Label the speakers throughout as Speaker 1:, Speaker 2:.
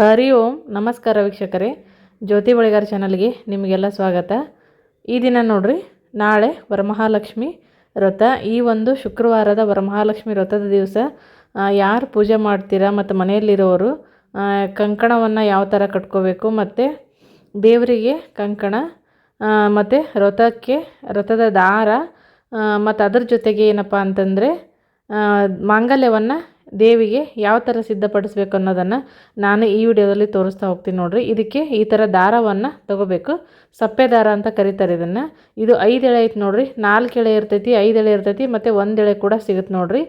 Speaker 1: ಹರಿ ಓಂ, ನಮಸ್ಕಾರ ವೀಕ್ಷಕರೇ. ಜ್ಯೋತಿ ಬಳಿಗಾರ ಚಾನಲ್ಗೆ ನಿಮಗೆಲ್ಲ ಸ್ವಾಗತ. ಈ ದಿನ ನೋಡ್ರಿ, ನಾಳೆ ವರಮಹಾಲಕ್ಷ್ಮಿ ವ್ರತ. ಈ ಒಂದು ಶುಕ್ರವಾರದ ವರಮಹಾಲಕ್ಷ್ಮಿ ವ್ರತದ ದಿವಸ ಯಾರು ಪೂಜೆ ಮಾಡ್ತೀರಾ ಮತ್ತು ಮನೆಯಲ್ಲಿರೋರು ಕಂಕಣವನ್ನು ಯಾವ ಥರ ಕಟ್ಕೋಬೇಕು ಮತ್ತು ದೇವರಿಗೆ ಕಂಕಣ ಮತ್ತು ವ್ರತಕ್ಕೆ, ವ್ರತದ ದಾರ ಮತ್ತು ಅದ್ರ ಜೊತೆಗೆ ಏನಪ್ಪ ಅಂತಂದರೆ ಮಾಂಗಲ್ಯವನ್ನು ದೇವಿಗೆ ಯಾವ ಥರ ಸಿದ್ಧಪಡಿಸ್ಬೇಕು ಅನ್ನೋದನ್ನು ನಾನು ಈ ವಿಡಿಯೋದಲ್ಲಿ ತೋರಿಸ್ತಾ ಹೋಗ್ತೀನಿ ನೋಡಿರಿ. ಇದಕ್ಕೆ ಈ ಥರ ದಾರವನ್ನು ತೊಗೋಬೇಕು. ಸಪ್ಪೆ ದಾರ ಅಂತ ಕರೀತಾರೆ ಇದನ್ನು. ಇದು ಐದು ಎಳೆ ಐತೆ ನೋಡಿರಿ. ನಾಲ್ಕು ಎಳೆ ಇರ್ತೈತಿ, ಐದು ಎಳೆ ಇರ್ತೈತಿ, ಮತ್ತು ಒಂದು ಎಳೆ ಕೂಡ ಸಿಗುತ್ತೆ ನೋಡಿರಿ.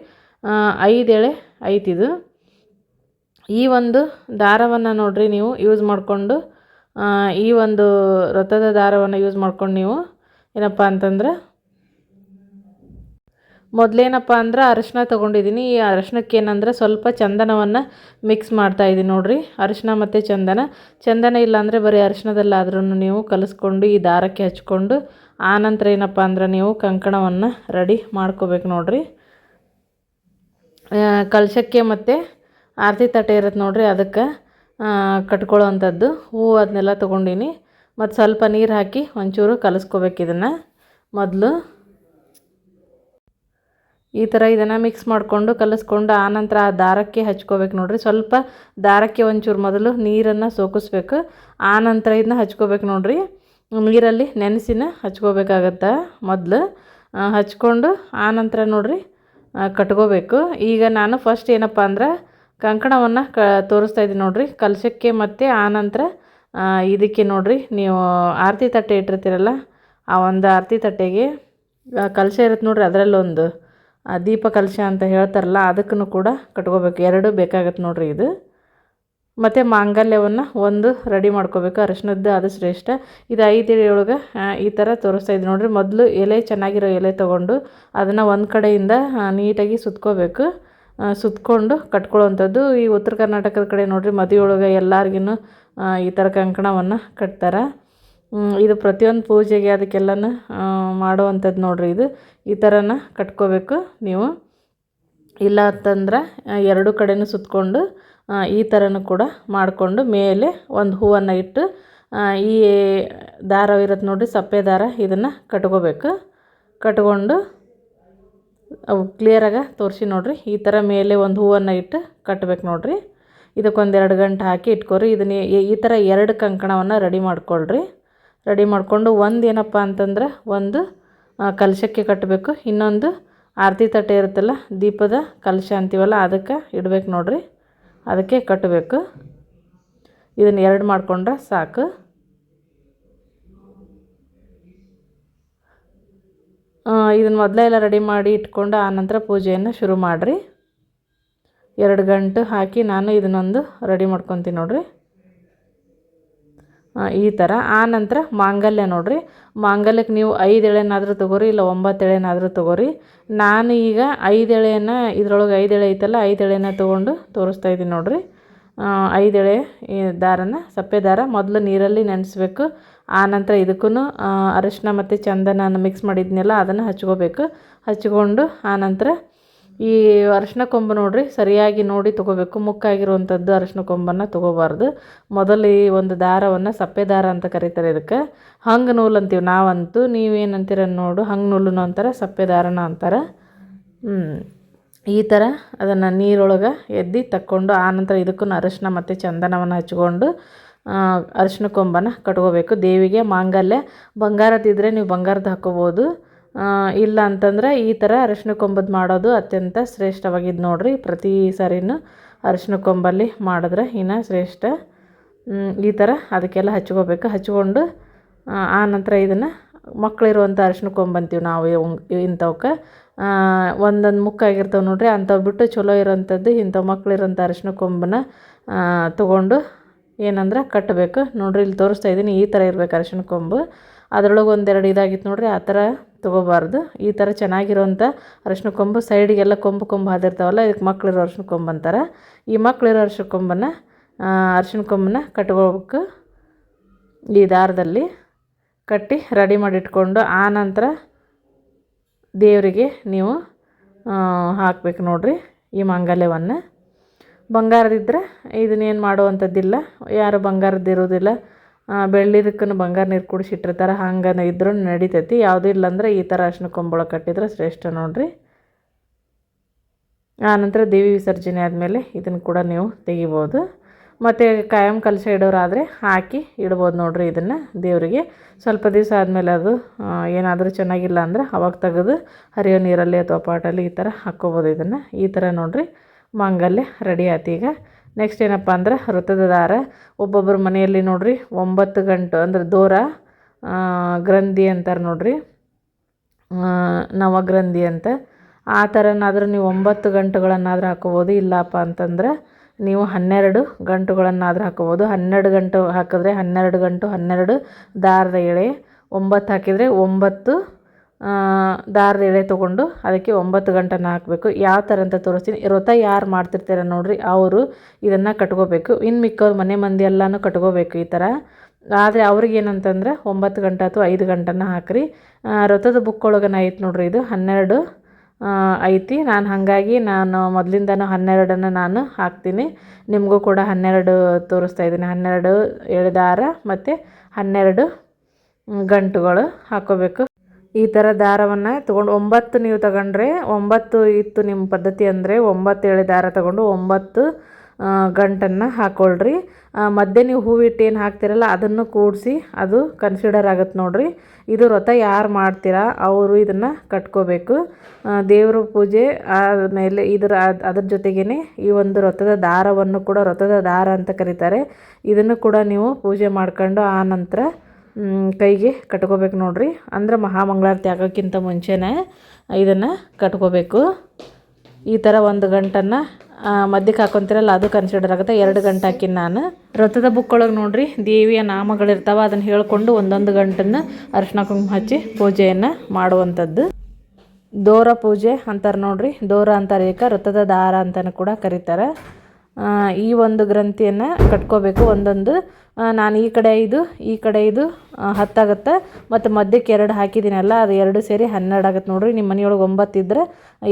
Speaker 1: ಐದು ಎಳೆ ಐತಿದು ಈ ಒಂದು ದಾರವನ್ನು ನೋಡಿರಿ ನೀವು ಯೂಸ್ ಮಾಡಿಕೊಂಡು ಈ ಒಂದು ರಥದ ದಾರವನ್ನು ಯೂಸ್ ಮಾಡ್ಕೊಂಡು ನೀವು ಏನಪ್ಪ ಅಂತಂದ್ರೆ ಮೊದಲೇನಪ್ಪ ಅಂದ್ರೆ ಅರಿಶಿನ ತೊಗೊಂಡಿದ್ದೀನಿ ಈ ಅರಿಶಿನಕ್ಕೆ ಏನಂದ್ರೆ ಸ್ವಲ್ಪ ಚಂದನವನ್ನು ಮಿಕ್ಸ್ ಮಾಡ್ತಾ ಇದ್ದೀನಿ ನೋಡಿರಿ. ಅರಿಶಿನ ಮತ್ತು ಚಂದನ. ಚಂದನ ಇಲ್ಲಾಂದರೆ ಬರೀ ಅರಿಶಿನದಲ್ಲಾದ್ರೂ ನೀವು ಕಲಿಸ್ಕೊಂಡು ಈ ದಾರಕ್ಕೆ ಹಚ್ಕೊಂಡು ಆನಂತರ ಏನಪ್ಪ ಅಂದ್ರೆ ನೀವು ಕಂಕಣವನ್ನು ರೆಡಿ ಮಾಡ್ಕೋಬೇಕು ನೋಡಿರಿ. ಕಲಶಕ್ಕೆ ಮತ್ತು ಆರತಿ ತಟ್ಟೆ ಇರುತ್ತೆ ನೋಡಿರಿ ಅದಕ್ಕೆ ಕಟ್ಕೊಳ್ಳೋ ಅಂಥದ್ದು ಹೂವು ಅದನ್ನೆಲ್ಲ ತೊಗೊಂಡಿನಿ. ಮತ್ತು ಸ್ವಲ್ಪ ನೀರು ಹಾಕಿ ಒಂಚೂರು ಕಲಿಸ್ಕೋಬೇಕು ಇದನ್ನು. ಮೊದಲು ಈ ಥರ ಇದನ್ನು ಮಿಕ್ಸ್ ಮಾಡಿಕೊಂಡು ಕಲಿಸ್ಕೊಂಡು ಆನಂತರ ಆ ದಾರಕ್ಕೆ ಹಚ್ಕೋಬೇಕು ನೋಡಿರಿ. ಸ್ವಲ್ಪ ದಾರಕ್ಕೆ ಒಂಚೂರು ಮೊದಲು ನೀರನ್ನು ಸೋಕಿಸ್ಬೇಕು. ಆನಂತರ ಇದನ್ನ ಹಚ್ಕೋಬೇಕು ನೋಡಿರಿ. ನೀರಲ್ಲಿ ನೆನೆಸಿನ ಹಚ್ಕೋಬೇಕಾಗತ್ತೆ ಮೊದಲು. ಹಚ್ಕೊಂಡು ಆನಂತರ ನೋಡಿರಿ ಕಟ್ಕೋಬೇಕು. ಈಗ ನಾನು ಫಸ್ಟ್ ಏನಪ್ಪ ಅಂದ್ರೆ ಕಂಕಣವನ್ನು ಕ, ತೋರಿಸ್ತಾ ಇದ್ದೀನಿ ನೋಡಿರಿ. ಕಲಶಕ್ಕೆ ಮತ್ತು ಆನಂತರ ಇದಕ್ಕೆ ನೋಡಿರಿ. ನೀವು ಆರತಿ ತಟ್ಟೆ ಇಟ್ಟಿರ್ತೀರಲ್ಲ, ಆ ಒಂದು ಆರತಿ ತಟ್ಟೆಗೆ ಕಲಶ ಇರುತ್ತೆ ನೋಡಿರಿ ಅದರಲ್ಲೊಂದು. ದೀಪ ಕಲಶ ಅಂತ ಹೇಳ್ತಾರಲ್ಲ ಅದಕ್ಕೂ ಕೂಡ ಕಟ್ಕೋಬೇಕು. ಎರಡು ಬೇಕಾಗತ್ತೆ ನೋಡಿರಿ ಇದು. ಮತ್ತು ಮಾಂಗಲ್ಯವನ್ನು ಒಂದು ರೆಡಿ ಮಾಡ್ಕೋಬೇಕು. ಅರಿಶಿನದ್ದು ಅದು ಶ್ರೇಷ್ಠ. ಇದು ಐದು ಒಳಗೆ ಈ ಥರ ತೋರಿಸ್ತಾ ಇದ್ದು ನೋಡಿರಿ. ಮೊದಲು ಎಲೆ ಚೆನ್ನಾಗಿರೋ ಎಲೆ ತೊಗೊಂಡು ಅದನ್ನು ಒಂದು ಕಡೆಯಿಂದ ನೀಟಾಗಿ ಸುತ್ಕೋಬೇಕು. ಸುತ್ಕೊಂಡು ಕಟ್ಕೊಳ್ಳೋವಂಥದ್ದು. ಈ ಉತ್ತರ ಕರ್ನಾಟಕದ ಕಡೆ ನೋಡಿರಿ ಮದುವೆ ಒಳಗೆ ಎಲ್ಲರಿಗೂ ಈ ಥರ ಕಂಕಣವನ್ನು ಕಟ್ತಾರೆ. ಇದು ಪ್ರತಿಯೊಂದು ಪೂಜೆಗೆ ಅದಕ್ಕೆಲ್ಲನೂ ಮಾಡುವಂಥದ್ದು ನೋಡಿರಿ ಇದು. ಈ ಥರನ ಕಟ್ಕೋಬೇಕು ನೀವು. ಇಲ್ಲ ಅಂತಂದ್ರೆ ಎರಡು ಕಡೆಯೂ ಸುತ್ತಕೊಂಡು ಈ ಥರನೂ ಕೂಡ ಮಾಡಿಕೊಂಡು ಮೇಲೆ ಒಂದು ಹೂವನ್ನು ಇಟ್ಟು ಈ ದಾರ ಇರುತ್ತೆ ನೋಡಿರಿ, ಸಪ್ಪೆ ದಾರ, ಇದನ್ನು ಕಟ್ಕೋಬೇಕು. ಕಟ್ಕೊಂಡು, ಅವು ಕ್ಲಿಯರಾಗಿ ತೋರಿಸಿ ನೋಡಿರಿ, ಈ ಥರ ಮೇಲೆ ಒಂದು ಹೂವನ್ನು ಇಟ್ಟು ಕಟ್ಬೇಕು ನೋಡಿರಿ. ಇದಕ್ಕೊಂದು ಎರಡು ಗಂಟೆ ಹಾಕಿ ಇಟ್ಕೊರಿ, ಇದನ್ನ, ಈ ಥರ ಎರಡು ಕಂಕಣವನ್ನು ರೆಡಿ ಮಾಡ್ಕೊಳ್ರಿ. ರೆಡಿ ಮಾಡಿಕೊಂಡು ಒಂದು ಏನಪ್ಪ ಅಂತಂದ್ರೆ ಒಂದು ಕಲಶಕ್ಕೆ ಕಟ್ಟಬೇಕು ಇನ್ನೊಂದು ಆರತಿ ತಟ್ಟೆ ಇರುತ್ತಲ್ಲ, ದೀಪದ ಕಲಶ ಅಂತೀವಲ್ಲ, ಅದಕ್ಕೆ ಇಡ್ಬೇಕು ನೋಡಿರಿ. ಅದಕ್ಕೆ ಕಟ್ಟಬೇಕು. ಇದನ್ನು ಎರಡು ಮಾಡಿಕೊಂಡ್ರೆ ಸಾಕು. ಇದನ್ನು ಮೊದಲೇ ಎಲ್ಲ ರೆಡಿ ಮಾಡಿ ಇಟ್ಕೊಂಡು ಆನಂತರ ಪೂಜೆಯನ್ನು ಶುರು ಮಾಡಿರಿ. ಎರಡು ಗಂಟು ಹಾಕಿ ನಾನು ಇದನ್ನೊಂದು ರೆಡಿ ಮಾಡ್ಕೊತೀನಿ ನೋಡಿರಿ. ಈ ಥರ ಆ ನಂತರ ಮಾಂಗಲ್ಯ ನೋಡಿರಿ. ಮಾಂಗಲ್ಯಕ್ಕೆ ನೀವು ಐದು ಎಳೆನಾದರೂ ತೊಗೋರಿ, ಇಲ್ಲ ಒಂಬತ್ತು ಎಳೆನಾದರೂ ತೊಗೋರಿ. ನಾನು ಈಗ ಐದು ಎಳೆಯನ್ನು, ಇದ್ರೊಳಗೆ ಐದು ಎಳೆ ಐತಲ್ಲ, ಐದು ಎಳೆನ ತೊಗೊಂಡು ತೋರಿಸ್ತಾ ಇದ್ದೀನಿ ನೋಡಿರಿ. ಐದು ಎಳೆ ದಾರನ, ಸಪ್ಪೆ ದಾರ. ಮೊದಲು ನೀರಲ್ಲಿ ನೆನೆಸ್ಬೇಕು. ಆನಂತರ ಇದಕ್ಕೂ ಅರಿಶಿನ ಮತ್ತು ಚಂದನ ಮಿಕ್ಸ್ ಮಾಡಿದ್ನೆಲ್ಲ ಅದನ್ನು ಹಚ್ಕೋಬೇಕು. ಹಚ್ಕೊಂಡು ಆನಂತರ ಈ ಅರಿಶಿನ ಕೊಂಬು ನೋಡಿರಿ, ಸರಿಯಾಗಿ ನೋಡಿ ತೊಗೋಬೇಕು. ಮುಕ್ಕಾಗಿರುವಂಥದ್ದು ಅರಿಶಿನ ಕೊಂಬನ್ನು ತೊಗೋಬಾರ್ದು. ಮೊದಲು ಈ ಒಂದು ದಾರವನ್ನು ಸಪ್ಪೆ ದಾರ ಅಂತ ಕರೀತಾರೆ ಇದಕ್ಕೆ. ಹಂಗೆ ನೂಲು ಅಂತೀವಿ ನಾವಂತೂ. ನೀವೇನಂತೀರ ನೋಡು, ಹಂಗೆ ನೂಲು ಅಂತಾರೆ, ಸಪ್ಪೆ ದಾರನ ಅಂತಾರೆ. ಈ ಥರ ಅದನ್ನು ನೀರೊಳಗೆ ಎದ್ದು ತಕ್ಕೊಂಡು ಆನಂತರ ಇದಕ್ಕೂ ಅರಿಶಿನ ಮತ್ತು ಚಂದನವನ್ನು ಹಚ್ಕೊಂಡು ಅರಿಶಿನ ಕೊಂಬನ್ನು ಕಟ್ಕೋಬೇಕು. ದೇವಿಗೆ ಮಾಂಗಲ್ಯ. ಬಂಗಾರದಿದ್ದರೆ ನೀವು ಬಂಗಾರದ ಹಾಕೋಬೋದು. ಇಲ್ಲ ಅಂತಂದ್ರೆ ಈ ಥರ ಅರಿಶಿನ ಕೊಂಬದ್ದು ಮಾಡೋದು ಅತ್ಯಂತ ಶ್ರೇಷ್ಠವಾಗಿದ್ದು ನೋಡಿರಿ. ಪ್ರತಿ ಸಾರಿನೂ ಅರಿಶಿನ ಕೊಂಬಲ್ಲಿ ಮಾಡಿದ್ರೆ ಇನ್ನು ಶ್ರೇಷ್ಠ. ಈ ಥರ ಅದಕ್ಕೆಲ್ಲ ಹಚ್ಕೋಬೇಕು. ಹಚ್ಕೊಂಡು, ಆ ನಂತರ ಇದನ್ನು ಮಕ್ಕಳಿರುವಂಥ ಅರಿಶಿನ ಕೊಂಬಂತೀವಿ ನಾವು ಇಂಥವಕ್ಕೆ ಒಂದೊಂದು ಮುಕ್ಕಾಗಿರ್ತವೆ ನೋಡಿರಿ, ಅಂಥವು ಬಿಟ್ಟು ಚಲೋ ಇರೋಂಥದ್ದು ಇಂಥವು ಮಕ್ಕಳಿರೋಂಥ ಅರಿಶಿನ ಕೊಂಬನ ತೊಗೊಂಡು ಏನಂದ್ರೆ ಕಟ್ಟಬೇಕು ನೋಡ್ರಿ, ಇಲ್ಲಿ ತೋರಿಸ್ತಾ ಇದ್ದೀನಿ ಈ ಥರ ಇರಬೇಕು ಅರಿಶಿನ ಕೊಂಬು. ಅದರೊಳಗೆ ಒಂದೆರಡು ಇದಾಗಿತ್ತು ನೋಡಿರಿ, ಆ ಥರ ತೊಗೋಬಾರ್ದು. ಈ ಥರ ಚೆನ್ನಾಗಿರೋಂಥ ಅರಶಿನ ಕೊಂಬು ಸೈಡಿಗೆಲ್ಲ ಕೊಂಬು ಕೊಂಬು ಹಾದಿರ್ತಾವಲ್ಲ ಇದಕ್ಕೆ ಮಕ್ಕಳಿರೋ ಅರಶಿನ ಕೊಂಬು ಅಂತಾರೆ. ಈ ಮಕ್ಕಳಿರೋ ಅರಶಿನ ಕೊಂಬನ್ನು ಅರಶಿನ ಕೊಂಬನ್ನ ಕಟ್ಕೋಬೇಕು ಈ ದಾರದಲ್ಲಿ ಕಟ್ಟಿ ರೆಡಿ ಮಾಡಿ ಇಟ್ಕೊಂಡು ಆ ನಂತರ ದೇವರಿಗೆ ನೀವು ಹಾಕ್ಬೇಕು ನೋಡಿರಿ ಈ ಮಾಂಗಲ್ಯವನ್ನು. ಬಂಗಾರದಿದ್ದರೆ ಇದನ್ನೇನು ಮಾಡುವಂಥದ್ದಿಲ್ಲ. ಯಾರು ಬಂಗಾರದ್ದು ಇರೋದಿಲ್ಲ ಬೆಳ್ಳಿದಕ್ಕೂ ಬಂಗಾರ ನೀರು ಕುಡಿಸಿಟ್ಟಿರ್ತಾರೆ ಹಂಗೆ ಇದ್ರೂ ನಡಿತೈತಿ. ಯಾವುದೂ ಇಲ್ಲಾಂದ್ರೆ ಈ ಥರ ಅರ್ಶಿನ ಕೊಂಬಳ ಕಟ್ಟಿದ್ರೆ ಶ್ರೇಷ್ಠ ನೋಡಿರಿ. ಆನಂತರ ದೇವಿ ವಿಸರ್ಜನೆ ಆದಮೇಲೆ ಇದನ್ನು ಕೂಡ ನೀವು ತೆಗಿಬೋದು. ಮತ್ತು ಕಾಯಂ ಕಲಶ ಇಡೋರಾದರೆ ಹಾಕಿ ಇಡ್ಬೋದು ನೋಡಿರಿ ಇದನ್ನು ದೇವರಿಗೆ. ಸ್ವಲ್ಪ ದಿವಸ ಆದಮೇಲೆ ಅದು ಏನಾದರೂ ಚೆನ್ನಾಗಿಲ್ಲ ಅಂದ್ರೆ ಅವಾಗ ತೆಗೆದು ಹರಿಯೋ ನೀರಲ್ಲಿ ಅಥವಾ ಪಾಟಲ್ಲಿ ಈ ಥರ ಹಾಕ್ಕೋಬೋದು ಇದನ್ನು. ಈ ಥರ ನೋಡಿರಿ, ಮಾಂಗಲ್ಯ ರೆಡಿ ಆಯ್ತು ಈಗ. ನೆಕ್ಸ್ಟ್ ಏನಪ್ಪ ಅಂದ್ರೆ ವೃತ್ತದ ದಾರ. ಒಬ್ಬೊಬ್ಬರ ಮನೆಯಲ್ಲಿ ನೋಡ್ರಿ, ಒಂಬತ್ತು ಗಂಟು ಅಂದ್ರೆ ದೂರ ಗ್ರಂಥಿ ಅಂತಾರೆ ನೋಡ್ರಿ. ನವಗ್ರಂಥಿ ಅಂತ. ಆ ಥರನಾದರೂ ನೀವು ಒಂಬತ್ತು ಗಂಟುಗಳನ್ನಾದರೂ ಹಾಕೋಬೋದು. ಇಲ್ಲಪ್ಪ ಅಂತಂದ್ರೆ ನೀವು ಹನ್ನೆರಡು ಗಂಟುಗಳನ್ನಾದರೂ ಹಾಕೋಬೋದು. ಹನ್ನೆರಡು ಗಂಟು ಹಾಕಿದ್ರೆ ಹನ್ನೆರಡು ಗಂಟು ಹನ್ನೆರಡು ದಾರದ ಎಳೆ, ಒಂಬತ್ತು ಹಾಕಿದರೆ ಒಂಬತ್ತು ದಾರದ ಎಳೆ ತೊಗೊಂಡು ಅದಕ್ಕೆ ಒಂಬತ್ತು ಗಂಟನ್ನು ಹಾಕಬೇಕು. ಯಾವ ಥರ ಅಂತ ತೋರಿಸ್ತೀನಿ. ವ್ರತ ಯಾರು ಮಾಡ್ತಿರ್ತೀರ ನೋಡಿರಿ. ಅವರು ಇದನ್ನು ಕಟ್ಕೋಬೇಕು. ಇನ್ನು ಮಿಕ್ಕವ್ರು ಮನೆ ಮಂದಿ ಎಲ್ಲನೂ ಕಟ್ಕೋಬೇಕು ಈ ಥರ. ಆದರೆ ಅವ್ರಿಗೆ ಏನಂತಂದ್ರೆ ಒಂಬತ್ತು ಗಂಟೆ ಅಥವಾ ಐದು ಗಂಟೆನ ಹಾಕ್ರಿ. ವ್ರತದ ಬುಕ್ ಒಳಗನ ಐತೆ ನೋಡ್ರಿ ಇದು. ಹನ್ನೆರಡು ಐತಿ. ನಾನು ಹಾಗಾಗಿ ನಾನು ಮೊದಲಿಂದನೂ ಹನ್ನೆರಡನ್ನು ನಾನು ಹಾಕ್ತೀನಿ. ನಿಮಗೂ ಕೂಡ ಹನ್ನೆರಡು ತೋರಿಸ್ತಾ ಇದ್ದೀನಿ. ಹನ್ನೆರಡು ಎಳೆದಾರ ಮತ್ತು ಹನ್ನೆರಡು ಗಂಟುಗಳು ಹಾಕ್ಕೋಬೇಕು. ಈ ಥರ ದಾರವನ್ನು ತೊಗೊಂಡು ಒಂಬತ್ತು ನೀವು ತಗೊಂಡ್ರೆ ಒಂಬತ್ತು ಇತ್ತು ನಿಮ್ಮ ಪದ್ಧತಿ ಅಂದರೆ ಒಂಬತ್ತು ಎಳೆ ದಾರ ತಗೊಂಡು ಒಂಬತ್ತು ಗಂಟನ್ನು ಹಾಕ್ಕೊಳ್ರಿ ಮಧ್ಯೆ ನೀವು ಹೂವಿಟ್ಟು ಏನು ಹಾಕ್ತಿರಲ್ಲ ಅದನ್ನು ಕೂಡಿಸಿ ಅದು ಕನ್ಸಿಡರ್ ಆಗುತ್ತೆ ನೋಡಿರಿ. ಇದು ವ್ರತ ಯಾರು ಮಾಡ್ತೀರಾ ಅವರು ಇದನ್ನು ಕಟ್ಕೋಬೇಕು. ದೇವ್ರ ಪೂಜೆ ಆದಮೇಲೆ ಇದರ ಅದ್ರ ಜೊತೆಗೇ ಈ ಒಂದು ವ್ರತದ ದಾರವನ್ನು ಕೂಡ ವ್ರತದ ದಾರ ಅಂತ ಕರೀತಾರೆ. ಇದನ್ನು ಕೂಡ ನೀವು ಪೂಜೆ ಮಾಡ್ಕೊಂಡು ಆ ನಂತರ ಕೈಗೆ ಕಟ್ಕೋಬೇಕು ನೋಡ್ರಿ. ಅಂದ್ರೆ ಮಹಾಮಂಗಳಾರತಿ ಆಗೋಕ್ಕಿಂತ ಮುಂಚೆನೇ ಇದನ್ನು ಕಟ್ಕೋಬೇಕು. ಈ ಥರ ಒಂದು ಗಂಟನ್ನು ಮಧ್ಯಕ್ಕೆ ಹಾಕೊತಿರಲ್ಲ, ಅದು ಕನ್ಸಿಡರ್ ಆಗುತ್ತೆ. ಎರಡು ಗಂಟೆ ಹಾಕಿನ ನಾನು. ರಥದ ಬುಕ್ ಒಳಗೆ ನೋಡಿರಿ, ದೇವಿಯ ನಾಮಗಳಿರ್ತಾವೆ, ಅದನ್ನು ಹೇಳಿಕೊಂಡು ಒಂದೊಂದು ಗಂಟನ್ನು ಅರಿಶಿನ ಕುಂಕುಮ ಹಚ್ಚಿ ಪೂಜೆಯನ್ನು ಮಾಡುವಂಥದ್ದು. ದೋರ ಪೂಜೆ ಅಂತಾರೆ ನೋಡ್ರಿ. ದೋರ ಅಂತಾರೆ ಏಕ, ರಥದ ದಾರ ಅಂತಲೂ ಕೂಡ ಕರೀತಾರೆ. ಈ ಒಂದು ಗ್ರಂಥಿಯನ್ನು ಕಟ್ಕೋಬೇಕು. ಒಂದೊಂದು ನಾನು ಈ ಕಡೆ ಇದು ಈ ಕಡೆ ಇದು ಹತ್ತಾಗತ್ತೆ. ಮತ್ತು ಮಧ್ಯಕ್ಕೆ ಎರಡು ಹಾಕಿದ್ದೀನಲ್ಲ ಅದು ಎರಡು ಸೇರಿ ಹನ್ನೆರಡು ಆಗುತ್ತೆ ನೋಡಿರಿ. ನಿಮ್ಮ ಮನೆಯೊಳಗೆ ಒಂಬತ್ತು ಇದ್ದರೆ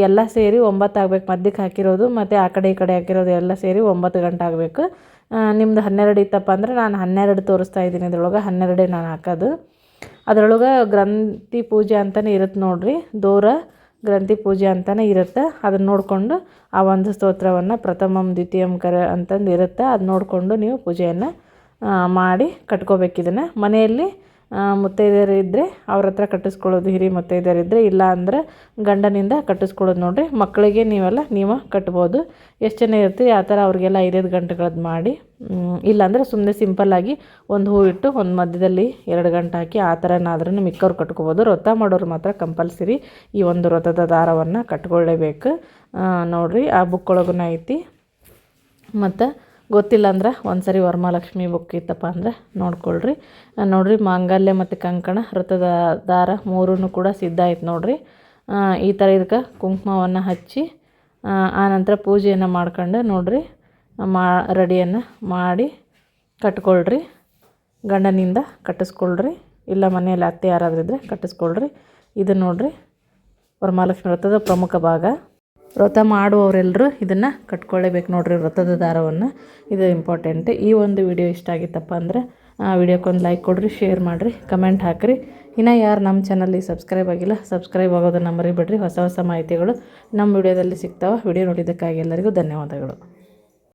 Speaker 1: ಎಲ್ಲ ಸೇರಿ ಒಂಬತ್ತು ಆಗಬೇಕು. ಮಧ್ಯಕ್ಕೆ ಹಾಕಿರೋದು, ಮತ್ತು ಆ ಕಡೆ ಈ ಕಡೆ ಹಾಕಿರೋದು ಎಲ್ಲ ಸೇರಿ ಒಂಬತ್ತು ಗಂಟೆ ಆಗಬೇಕು. ನಿಮ್ಮದು ಹನ್ನೆರಡು ಇತ್ತಪ್ಪ ಅಂದರೆ ನಾನು ಹನ್ನೆರಡು ತೋರಿಸ್ತಾ ಇದ್ದೀನಿ. ಇದ್ರೊಳಗೆ ಹನ್ನೆರಡೇ ನಾನು ಹಾಕೋದು. ಅದರೊಳಗೆ ಗ್ರಂಥಿ ಪೂಜೆ ಅಂತಲೇ ಇರುತ್ತೆ ನೋಡಿರಿ. ದೂರ ಗ್ರಂಥಿ ಪೂಜೆ ಅಂತಲೇ ಇರುತ್ತೆ. ಅದನ್ನು ನೋಡಿಕೊಂಡು ಆ ಒಂದು ಸ್ತೋತ್ರವನ್ನು ಪ್ರಥಮಂ, ದ್ವಿತೀಯಂ, ಕರ ಅಂತಂದು ಇರುತ್ತೆ. ಅದು ನೋಡಿಕೊಂಡು ನೀವು ಪೂಜೆಯನ್ನು ಮಾಡಿ ಕಟ್ಕೋಬೇಕು ಇದನ್ನು ಮನೆಯಲ್ಲಿ ಮುತ್ತೈದೆಯರು ಇದ್ದರೆ ಅವ್ರ ಹತ್ರ ಕಟ್ಟಿಸ್ಕೊಳ್ಳೋದು ಹಿರಿ ಮುತ್ತೈದೆಯರಿದ್ದರೆ ಇಲ್ಲ ಅಂದರೆ ಗಂಡನಿಂದ ಕಟ್ಟಿಸ್ಕೊಳ್ಳೋದು ನೋಡಿರಿ. ಮಕ್ಕಳಿಗೆ ನೀವೆಲ್ಲ ನೀವು ಕಟ್ಬೋದು. ಎಷ್ಟು ಜನ ಇರ್ತೀರಿ? ಆ ಥರ ಅವ್ರಿಗೆಲ್ಲ ಐದೈದು ಗಂಟೆಗಳದ್ದು ಮಾಡಿ ಇಲ್ಲಾಂದರೆ ಸುಮ್ಮನೆ ಸಿಂಪಲ್ಲಾಗಿ ಒಂದು ಹೂ ಇಟ್ಟು ಒಂದು ಮಧ್ಯದಲ್ಲಿ ಎರಡು ಗಂಟೆ ಹಾಕಿ ಆ ಥರನಾದ್ರೂ ಮಿಕ್ಕವ್ರು ಕಟ್ಕೋಬೋದು. ವ್ರತ ಮಾಡೋರು ಮಾತ್ರ ಕಂಪಲ್ಸರಿ ಈ ಒಂದು ವ್ರತದ ದಾರವನ್ನು ಕಟ್ಕೊಳ್ಳೇಬೇಕು ನೋಡಿರಿ, ಆ ಬುಕ್ ಒಳಗೂ ಐತಿ. ಮತ್ತು ಗೊತ್ತಿಲ್ಲ ಅಂದ್ರೆ ಒಂದು ಸರಿ ವರಮಹಾಲಕ್ಷ್ಮಿ ಬುಕ್ ಇತ್ತಪ್ಪ ಅಂದರೆ ನೋಡ್ಕೊಳ್ರಿ. ನೋಡಿರಿ ಮಾಂಗಲ್ಯ ಮತ್ತು ಕಂಕಣ ವೃತ್ತದ ದಾರ ಮೂರೂ ಕೂಡ ಸಿದ್ಧ ಆಯ್ತು ನೋಡಿರಿ. ಈ ಥರ ಇದಕ್ಕೆ ಕುಂಕುಮವನ್ನು ಹಚ್ಚಿ ಆನಂತರ ಪೂಜೆಯನ್ನು ಮಾಡ್ಕೊಂಡು ನೋಡಿರಿ, ಮಾ, ರೆಡಿಯನ್ನು ಮಾಡಿ ಕಟ್ಕೊಳ್ರಿ. ಗಂಡನಿಂದ ಕಟ್ಟಿಸ್ಕೊಳ್ರಿ. ಇಲ್ಲ ಮನೆಯಲ್ಲಿ ಅತ್ತೆ ಯಾರಾದರೂ ಇದ್ದರೆ ಕಟ್ಟಿಸ್ಕೊಳ್ರಿ. ಇದು ನೋಡಿರಿ ವರಮಹಾಲಕ್ಷ್ಮಿ ವ್ರತದ ಪ್ರಮುಖ ಭಾಗ. ವ್ರತ ಮಾಡುವವರೆಲ್ಲರೂ ಇದನ್ನು ಕಟ್ಕೊಳ್ಳೇಬೇಕು ನೋಡಿರಿ ವ್ರತದ ದಾರವನ್ನು. ಇದು ಇಂಪಾರ್ಟೆಂಟ್ ಈ ಒಂದು ವಿಡಿಯೋ ಇಷ್ಟ ಆಗಿತ್ತಪ್ಪ ಅಂದರೆ, ಆ ವಿಡಿಯೋಕ್ಕೊಂದು ಲೈಕ್ ಕೊಡಿರಿ ಶೇರ್ ಮಾಡಿರಿ ಕಮೆಂಟ್ ಹಾಕಿರಿ. ಇನ್ನು ಯಾರು ನಮ್ಮ ಚಾನಲ್ಲಿ ಸಬ್ಸ್ಕ್ರೈಬ್ ಆಗಿಲ್ಲ ಸಬ್ಸ್ಕ್ರೈಬ್ ಆಗೋದನ್ನು ಮರಿಬೇಡ್ರಿ. ಹೊಸ ಹೊಸ ಮಾಹಿತಿಗಳು ನಮ್ಮ ವಿಡಿಯೋದಲ್ಲಿ ಸಿಗ್ತಾವೆ. ವಿಡಿಯೋ ನೋಡಿದ್ದಕ್ಕಾಗಿ ಎಲ್ಲರಿಗೂ ಧನ್ಯವಾದಗಳು.